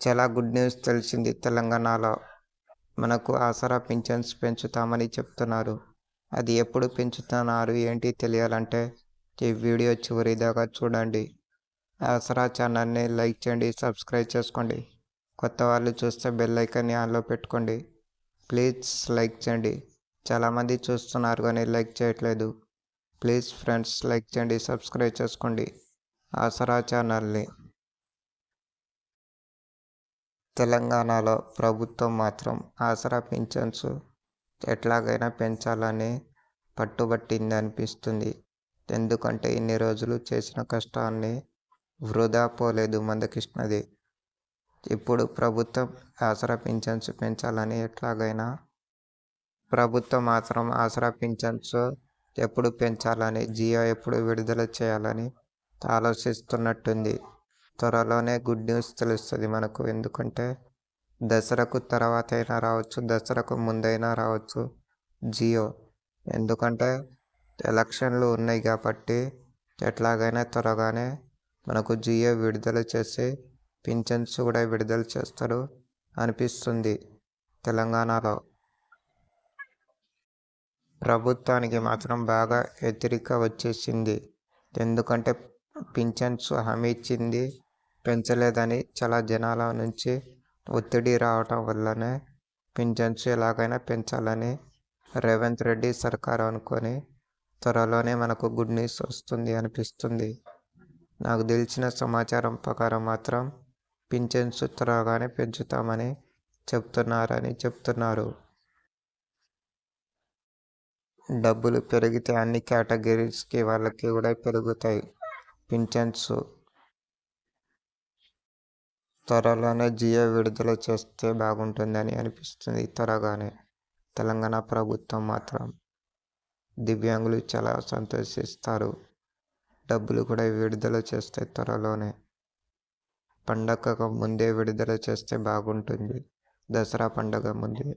చాలా good news తెలిసింది తెలంగాణలో. మనకు ఆసరా పింఛన్స్ పెంచుతామని చెప్తున్నారు. అది ఎప్పుడు పెంచుతున్నారు ఏంటి తెలియాలంటే ఈ వీడియో చివరి దాకా చూడండి. ఆసరా ఛానల్ని లైక్ చేయండి సబ్స్క్రైబ్ చేసుకోండి. కొత్త వాళ్ళు చూస్తే బెల్ ఐకాన్ని ఆన్లో పెట్టుకోండి. ప్లీజ్ లైక్ చేయండి. చాలామంది చూస్తున్నారు కానీ లైక్ చేయట్లేదు. ప్లీజ్ ఫ్రెండ్స్ లైక్ చేయండి సబ్స్క్రైబ్ చేసుకోండి. ఆసరా ఛానల్ని తెలంగాణలో ప్రభుత్వం మాత్రం ఆసరా పింఛన్స్ ఎట్లాగైనా పెంచాలని పట్టుబట్టింది అనిపిస్తుంది ఎందుకంటే ఇన్ని రోజులు చేసిన కష్టాన్ని వృధా పోలేదు మందకృష్ణది. ఇప్పుడు ప్రభుత్వం ఆసరా పింఛన్స్ పెంచాలని ఎట్లాగైనా ప్రభుత్వం మాత్రం ఆసరా పింఛన్స్ ఎప్పుడు పెంచాలని జియో ఎప్పుడు విడుదల చేయాలని ఆలోచిస్తున్నట్టుంది. త్వరలోనే గుడ్ న్యూస్ తెలుస్తుంది మనకు. ఎందుకంటే దసరాకు తర్వాత అయినా రావచ్చు దసరాకు ముందైనా రావచ్చు జియో. ఎందుకంటే ఎలక్షన్లు ఉన్నాయి కాబట్టి ఎట్లాగైనా త్వరగానే మనకు జియో విడుదల చేసి పింఛన్స్ కూడా విడుదల చేస్తారు అనిపిస్తుంది తెలంగాణలో. ప్రభుత్వానికి మాత్రం బాగా వ్యతిరేక వచ్చేసింది. ఎందుకంటే పింఛన్స్ హామీ ఇచ్చింది పెంచలేదని చాలా జనాల నుంచి ఒత్తిడి రావటం వల్లనే పింఛన్స్ ఎలాగైనా పెంచాలని రేవంత్ రెడ్డి సర్కారు అనుకొని త్వరలోనే మనకు గుడ్ న్యూస్ వస్తుంది అనిపిస్తుంది. నాకు తెలిసిన సమాచారం ప్రకారం మాత్రం పింఛన్స్ త్వరగానే పెంచుతామని చెప్తున్నారని చెప్తున్నారు. డబ్బులు పెరిగితే అన్ని కేటగిరీస్కి వాళ్ళకి కూడా పెరుగుతాయి పింఛన్స్. త్వరలోనే జియో విడుదల చేస్తే బాగుంటుందని అనిపిస్తుంది. త్వరగానే తెలంగాణ ప్రభుత్వం మాత్రం దివ్యాంగులు చాలా సంతోషిస్తారు. డబ్బులు కూడా విడుదల చేస్తే త్వరలోనే పండగకు ముందే విడుదల చేస్తే బాగుంటుంది. దసరా పండగ ముందే